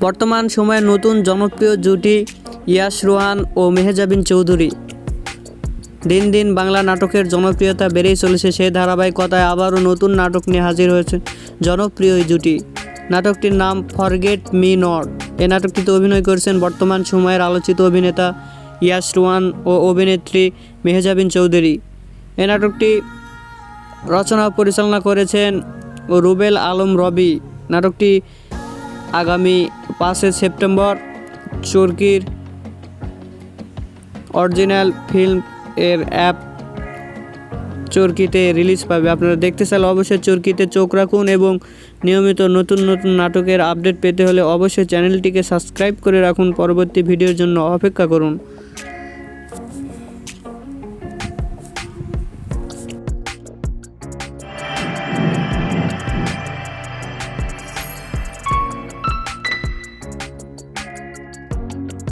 বর্তমান সময়ে নতুন জনপ্রিয় জুটি ইয়াশ রোহান ও মেহজাবিন চৌধুরী। দিন দিন বাংলা নাটকের জনপ্রিয়তা বেড়েই চলেছে সেই ধারাবাহিকতায় আবারও নতুন নাটক নিয়ে হাজির হয়েছে জনপ্রিয় জুটি। নাটকটির নাম ফরগেট মি নট। এই নাটকটিতে অভিনয় করেছেন বর্তমান সময়ের আলোচিত অভিনেতা ইয়াশ রোহান ও অভিনেত্রী মেহজাবিন চৌধুরী। এই নাটকটি রচনা পরিচালনা করেছেন রুবেল আলম রবি। নাটকটি আগামী পাঁচই সেপ্টেম্বর চরকির অরিজিনাল ফিল্ম এর অ্যাপ চরকিতে রিলিজ পাবে। আপনারা দেখতে চাইলে অবশ্যই চরকিতে চোখ রাখুন এবং নিয়মিত নতুন নতুন নাটকের আপডেট পেতে হলে অবশ্যই চ্যানেলটিকে সাবস্ক্রাইব করে রাখুন। পরবর্তী ভিডিওর জন্য অপেক্ষা করুন।